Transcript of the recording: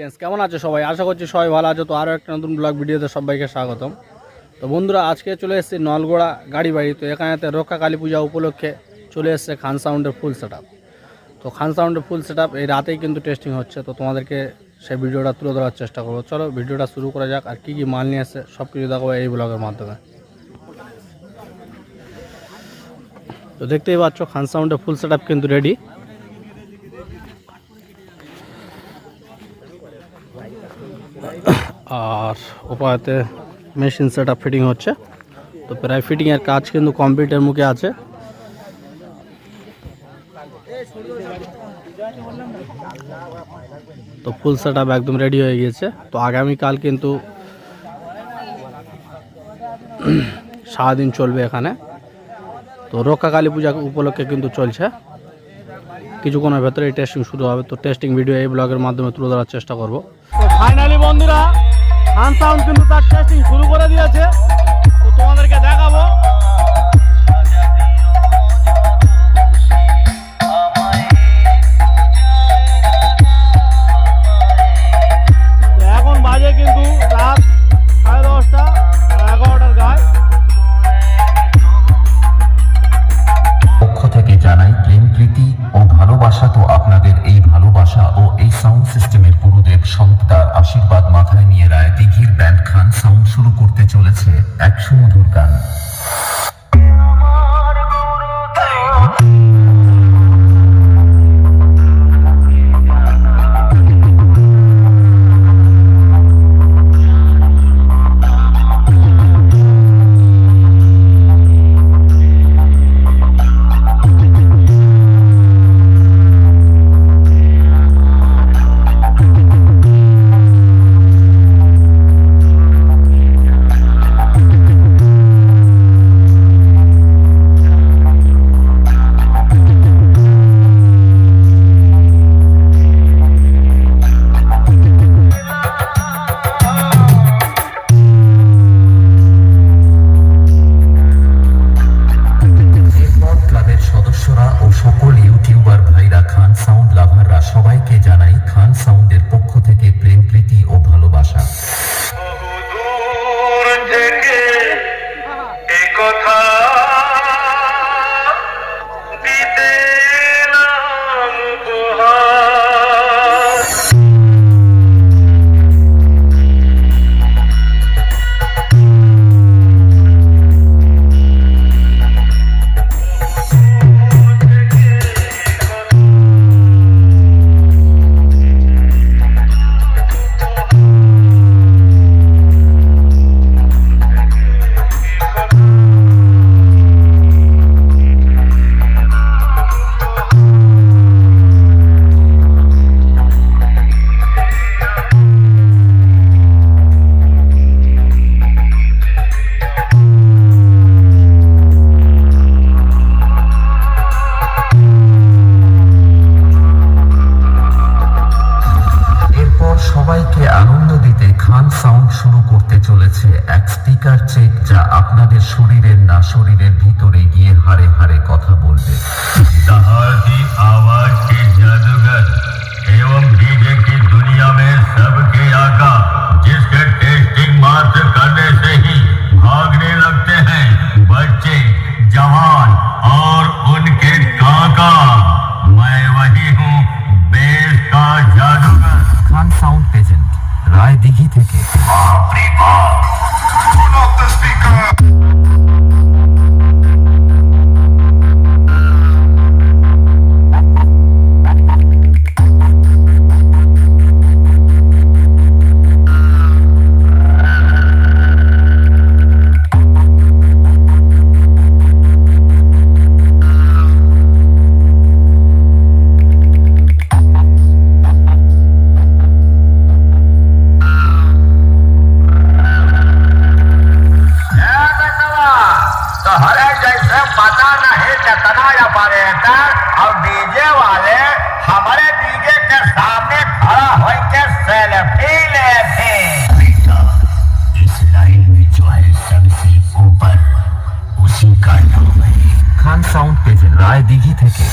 Audience কেমন আছো সবাই? আশা করছি সবাই ভালো আছো। তো আরও একটা নতুন ব্লগ ভিডিওতে সবাইকে স্বাগতম। তো বন্ধুরা, আজকে চলে এসেছি নলগোড়া গাড়ি বাড়ি তো এখানেতে রক্ষা কালী পূজা উপলক্ষে চলে এসেছে খান সাউন্ডের ফুল সেট তো খান সাউন্ডের ফুল সেট এই রাতেই কিন্তু টেস্টিং হচ্ছে। তো তোমাদেরকে সেই ভিডিওটা তুলে ধরার চেষ্টা করব। চলো ভিডিওটা শুরু করা যাক, আর কী কী মাল নিয়ে এসছে সব কিছু দেখাবো এই ব্লগের মাধ্যমে। তো দেখতেই পাচ্ছ, খান সাউন্ডের ফুল সেট কিন্তু রেডি আর উপায়তে মেশিন সেট ফিটিং হচ্ছে। তো প্রায় ফিটিংয়ের কাজ কিন্তু কমপ্লিটের মুখে আছে। তো ফুল সেট একদম রেডি হয়ে গিয়েছে। তো আগামীকাল কিন্তু সারাদিন চলবে এখানে। তো রক্ষা কালী পূজা উপলক্ষে কিন্তু চলছে। কিছুক্ষণের ভেতরে টেস্টিং শুরু হবে। তো টেস্টিং ভিডিও এই ব্লগের মাধ্যমে তুলে ধরার চেষ্টা করব। ফাইনালি বন্ধুরা হান সাউন্ড কিন্তু তার টেস্টিং শুরু করে দিয়েছে। মাথায় নিয়ে রায় দিঘির ব্যান্ড খান সাউন্ড লাভাররা সবাইকে জানাই খান সাউন্ডের পক্ষ থেকে প্রেম প্রীতি ও ভালোবাসা। খান সাউন্ড শুরু করতে চলেছে এক স্পিকার চেক যা আপনাদের শরীরের না শরীরের ভিতরে গিয়ে হাড়ে হাড়ে কথা বলবে जहाँ की आवाज के जादूगर एवं डीजे की दुनिया में सबके आका जिसके टेस्टिंग मात्र करने से ही भागने लगते हैं बच्चे जवान और उनके काका রায় দিঘি থেকে तो हरे जैसे पता नहीं कितना का और डीजे वाले हमारे डीजे के सामने खड़ा हो के सेल्फी ले थे इस लाइन में जो है सबसे ऊपर उसी का नाम है। खान साउंड पे राय दीघी थे के।